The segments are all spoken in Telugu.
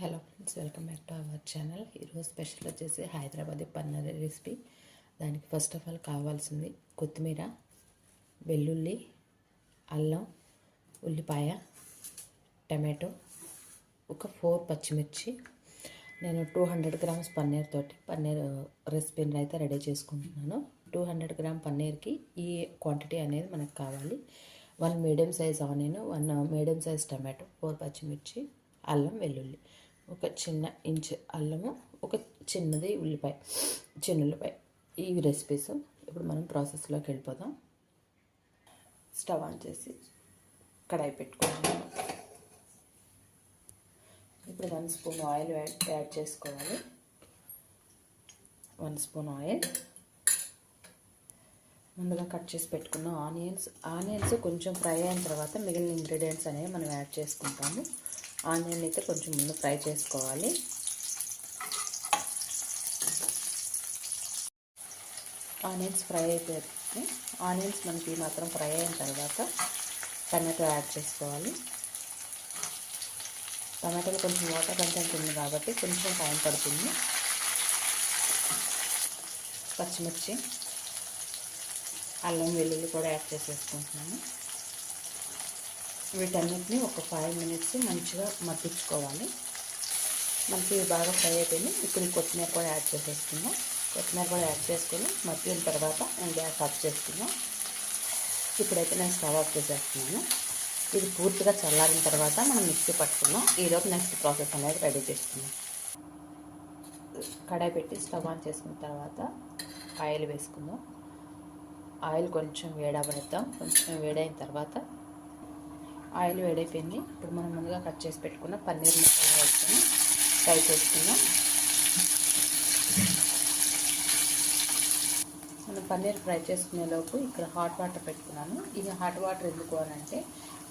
Hello friends welcome back to our channel. ఈరోజు స్పెషల్ వచ్చేసి హైదరాబాద్ పన్నీర్ రెసిపీ. దానికి ఫస్ట్ ఆఫ్ ఆల్ కావాల్సింది కొత్తిమీర వెల్లుల్లి అల్లం ఉల్లిపాయ టమాటో ఒక ఫోర్ పచ్చిమిర్చి. నేను టూ హండ్రెడ్ గ్రామ్స్ పన్నీర్ తోటి పన్నీర్ రెసిపీని అయితే రెడీ చేసుకుంటున్నాను. టూ హండ్రెడ్ గ్రామ్ పన్నీర్కి ఈ క్వాంటిటీ అనేది మనకు కావాలి. One medium size onion one medium size tomato four పచ్చిమిర్చి అల్లం వెల్లుల్లి. ఒక చిన్న ఇంచ్ అల్లము ఒక చిన్నది ఉల్లిపాయ చిన్న ఉల్లిపాయ. ఈ రెసిపీస్ ఇప్పుడు మనం ప్రాసెస్లోకి వెళ్ళిపోదాం. స్టవ్ ఆన్ చేసి కడాయి పెట్టుకోవాలి ఇప్పుడు one spoon oil add add చేసుకోవాలి. వన్ స్పూన్ ఆయిల్ ముందుగా కట్ చేసి పెట్టుకున్న ఆనియన్స్ ఆనియన్స్ కొంచెం ఫ్రై అయిన తర్వాత మిగిలిన ఇంగ్రీడియంట్స్ అనేవి మనం యాడ్ చేసుకుంటాము. ఆనియన్ అయితే కొంచెం ముందు ఫ్రై చేసుకోవాలి. ఆనియన్స్ ఫ్రై అయిపోయి ఆనియన్స్ మనకి మాత్రం ఫ్రై అయిన తర్వాత టమాటో యాడ్ చేసుకోవాలి. టమాటోలో కొంచెం వాటర్ కంటెంట్ ఉంది కాబట్టి కొంచెం టైం పడుతుంది. పచ్చిమిర్చి అల్లం వెల్లుల్లి కూడా యాడ్ చేసేసుకుంటున్నాము వీటన్నిటిని ఒక ఫైవ్ మినిట్స్ మంచిగా మగ్గించుకోవాలి. మనకి బాగా ఫ్రై అయిపోయింది. ఇప్పుడు కొత్తిమీర కూడా యాడ్ చేసేసుకుందాం. కొత్తిమీర కూడా యాడ్ చేసుకుని మగ్గిన తర్వాత నేను గ్యాస్ ఆఫ్ చేసుకుందాం. ఇప్పుడైతే నేను స్టవ్ ఆఫ్ చేసేస్తున్నాను. ఇది పూర్తిగా చల్లారిన తర్వాత మనం మిక్సీ పట్టుకున్నాం ఈరోజు నెక్స్ట్ ప్రాసెస్ అనేది రెడీ చేసుకున్నాం కడాయి పెట్టి స్టవ్ ఆన్ చేసుకున్న తర్వాత ఆయిల్ వేసుకుందాం. ఆయిల్ కొంచెం వేడబడతాం. కొంచెం వేడైన తర్వాత ఆయిల్ వేడైపోయింది. ఇప్పుడు మనం ముందుగా కట్ చేసి పెట్టుకున్న పన్నీర్ మసాలా వేసుకొని ఫ్రై చేసుకుందాం. మనం పన్నీర్ ఫ్రై చేసుకునేలోపు ఇక్కడ హాట్ వాటర్ పెట్టుకున్నాను. ఇది హాట్ వాటర్ ఎందుకు అని అంటే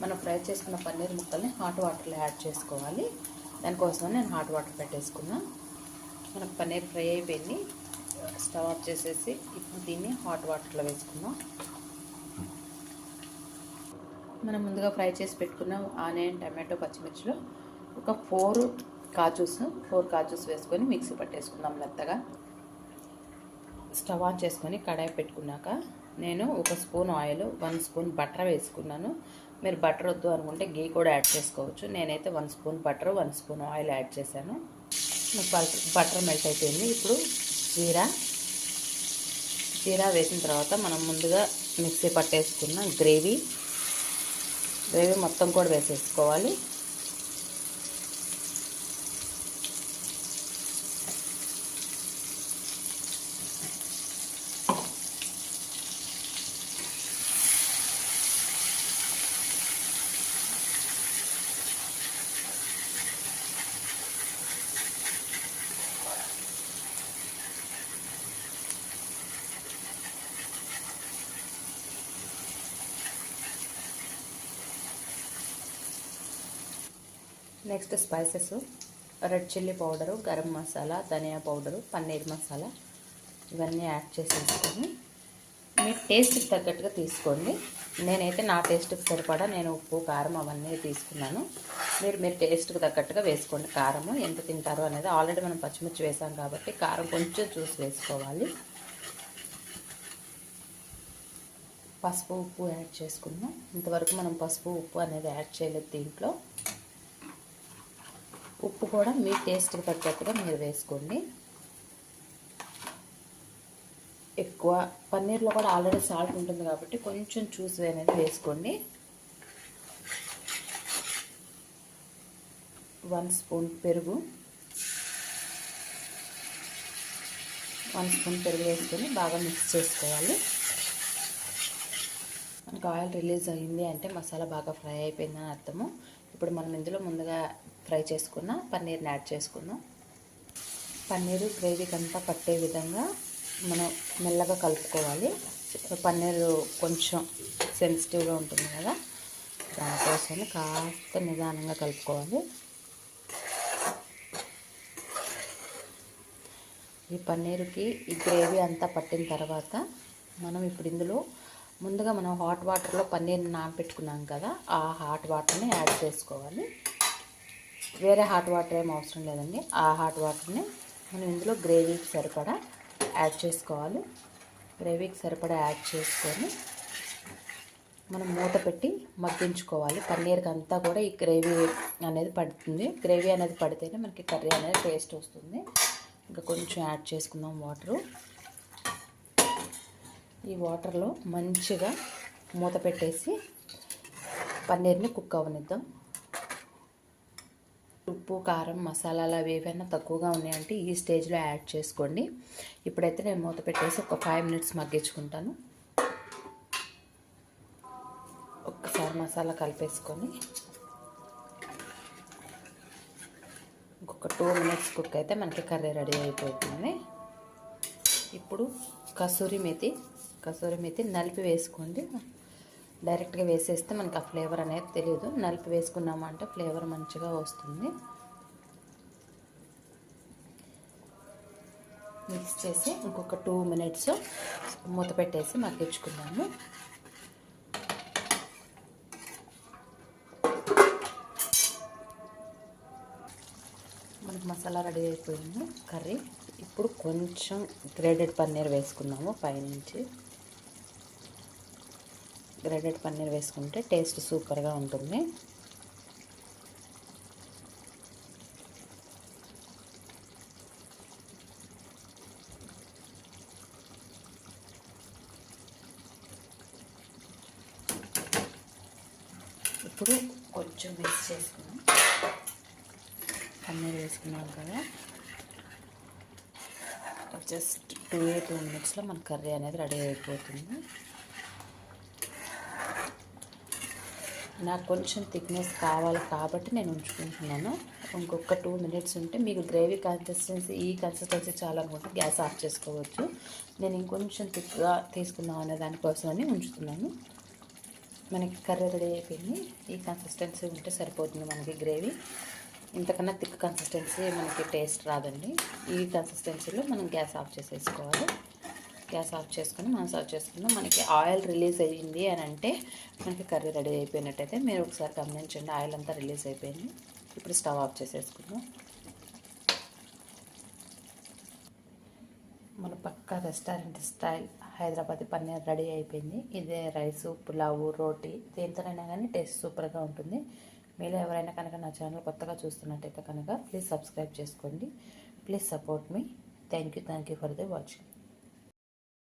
మనం ఫ్రై చేసుకున్న పన్నీర్ ముక్కల్ని హాట్ వాటర్లో యాడ్ చేసుకోవాలి. దానికోసమే నేను హాట్ వాటర్ పెట్టేసుకున్నాను. మనకు పన్నీర్ ఫ్రై అయిపోయింది. స్టవ్ ఆఫ్ చేసేసి ఇప్పుడు దీన్ని హాట్ వాటర్లో వేసుకుందాం. మనం ముందుగా ఫ్రై చేసి పెట్టుకున్న ఆనియన్ టమాటో పచ్చిమిర్చిలో ఒక ఫోర్ కాజూస్ ఫోర్ కాజూస్ వేసుకొని మిక్సీ పట్టేసుకుందాం మెత్తగా. స్టవ్ ఆన్ చేసుకొని కడాయి పెట్టుకున్నాక నేను ఒక spoon oil one spoon butter వేసుకున్నాను. మీరు బటర్ వద్దు అనుకుంటే గీ కూడా యాడ్ చేసుకోవచ్చు. నేనైతే one spoon butter one spoon oil add చేశాను. బటర్ మెల్ట్ అయిపోయింది. ఇప్పుడు జీరా. జీరా వేసిన తర్వాత మనం ముందుగా మిక్సీ పట్టేసుకున్న గ్రేవీ గ్రేవీ మొత్తం కూడా వేసేసుకోవాలి next spices red chilli powder garam masala ధనియా పౌడరు పన్నీర్ మసాలా ఇవన్నీ యాడ్ చేసేసుకొని మీ టేస్ట్కి తగ్గట్టుగా తీసుకోండి. నేనైతే నా టేస్ట్కి సరిపడా నేను ఉప్పు కారం అవన్నీ తీసుకున్నాను. మీరు మీరు టేస్ట్కి తగ్గట్టుగా వేసుకోండి కారము ఎంత తింటారో అనేది. ఆల్రెడీ మనం పచ్చిమిర్చి వేసాం కాబట్టి కారం కొంచెం చూసి వేసుకోవాలి. పసుపు ఉప్పు యాడ్ చేసుకుందాం ఇంతవరకు మనం పసుపు ఉప్పు అనేది యాడ్ చేయలేదు దీంట్లో. ఉప్పు కూడా మీ టేస్ట్కి తగ్గట్టుగా మీరు వేసుకోండి. ఎక్కువ పన్నీర్లో కూడా ఆల్రెడీ సాల్ట్ ఉంటుంది కాబట్టి కొంచెం చూసి అనేది వేసుకోండి. వన్ స్పూన్ పెరుగు. వన్ స్పూన్ పెరుగు వేసుకొని బాగా మిక్స్ చేసుకోవాలి. మనకు ఆయిల్ రిలీజ్ అయింది అంటే మసాలా బాగా ఫ్రై అయిపోయిందని అర్థము. ఇప్పుడు మనం ఇందులో ముందుగా ఫ్రై చేసుకున్న పన్నీర్ని యాడ్ చేసుకుందాం పన్నీరు గ్రేవీకి అంతా పట్టే విధంగా మనం మెల్లగా కలుపుకోవాలి. పన్నీరు కొంచెం సెన్సిటివ్గా ఉంటుంది కదా దానికోసం కాస్త నిదానంగా కలుపుకోవాలి. ఈ పన్నీరుకి ఈ గ్రేవీ అంతా పట్టిన తర్వాత మనం ఇప్పుడు ఇందులో ముందుగా మనం హాట్ వాటర్లో పన్నీర్ని నానపెట్టుకున్నాం కదా ఆ హాట్ వాటర్ని యాడ్ చేసుకోవాలి. వేరే హాట్ వాటర్ ఏం అవసరం లేదండి. ఆ హాట్ వాటర్ని మనం ఇందులో గ్రేవీకి సరిపడా యాడ్ చేసుకోవాలి. గ్రేవీకి సరిపడా యాడ్ చేసుకొని మనం మూత పెట్టి మగ్గించుకోవాలి. పన్నీర్కి అంతా కూడా ఈ గ్రేవీ అనేది పడుతుంది. గ్రేవీ అనేది పడితేనే మనకి కర్రీ అనేది టేస్ట్ వస్తుంది. ఇంకా కొంచెం యాడ్ చేసుకుందాం వాటరు ఈ వాటర్లో మంచిగా మూత పెట్టేసి పన్నీర్ని కుక్ అవ్వనిద్దాం ఉప్పు కారం మసాలాలు అవి ఏవైనా తక్కువగా ఉన్నాయంటే ఈ స్టేజ్లో యాడ్ చేసుకోండి. ఇప్పుడైతే నేను మూత పెట్టేసి ఒక ఫైవ్ మినిట్స్ మగ్గించుకుంటాను. ఒక్కసారి మసాలా కలిపేసుకొని ఇంకొక టూ మినిట్స్ కుక్ అయితే మనకి కర్రీ రెడీ అయిపోతుంది. ఇప్పుడు కసూరి మెతి కసూరి మెతి నలిపి వేసుకోండి. డైరెక్ట్గా వేసేస్తే మనకి ఆ ఫ్లేవర్ అనేది తెలియదు నలిపి వేసుకున్నామంటే ఫ్లేవర్ మంచిగా వస్తుంది. మిక్స్ చేసి ఇంకొక టూ మినిట్స్ మూత పెట్టేసి మగ్గించుకున్నాము మనకి మసాలా రెడీ అయిపోయింది. కర్రీ. ఇప్పుడు కొంచెం గ్రేడెడ్ పన్నీర్ వేసుకున్నాము పైనుంచి. గ్రేడెడ్ పన్నీర్ వేసుకుంటే టేస్ట్ సూపర్గా ఉంటుంది. ఇప్పుడు కొంచెం మిక్స్ చేసుకున్నాం. పన్నీర్ వేసుకున్నాం కదా. జస్ట్ టూ టూ మినిట్స్లో మన కర్రీ అనేది రెడీ అయిపోతుంది. నాకు కొంచెం థిక్నెస్ కావాలి కాబట్టి నేను ఉంచుకుంటున్నాను. ఇంకొక టూ మినిట్స్ ఉంటే మీకు గ్రేవీ కన్సిస్టెన్సీ ఈ కన్సిస్టెన్సీ చాలనుకుంటే గ్యాస్ ఆఫ్ చేసుకోవచ్చు. నేను ఇంకొంచెం థిక్గా తీసుకుందాం అనే దానికోసమని ఉంచుతున్నాను. మనకి కర్రీ రెడీ అయిపోయింది. ఈ కన్సిస్టెన్సీ ఉంటే సరిపోతుంది మనకి గ్రేవీ ఇంతకన్నా థిక్ కన్సిస్టెన్సీ మనకి టేస్ట్ రాదండి. ఈ కన్సిస్టెన్సీలో మనం గ్యాస్ ఆఫ్ చేసేసుకోవాలి. గ్యాస్ ఆఫ్ చేసుకుని మనం సర్వ్ చేసుకుందాం మనకి ఆయిల్ రిలీజ్ అయ్యింది అని అంటే మనకి కర్రీ రెడీ అయిపోయినట్టయితే మీరు ఒకసారి గమనించండి ఆయిల్ అంతా రిలీజ్ అయిపోయింది. ఇప్పుడు స్టవ్ ఆఫ్ చేసేసుకుందాం. మన పక్క restaurant style Hyderabad paneer ready అయిపోయింది. ఇదే రైస్ పులావు రోటీ దేంతోనైనా కానీ టేస్ట్ సూపర్గా ఉంటుంది. మీరు ఎవరైనా కనుక నా ఛానల్ కొత్తగా చూస్తున్నట్టయితే కనుక ప్లీజ్ సబ్స్క్రైబ్ చేసుకోండి. Please support me thank you thank you for the watching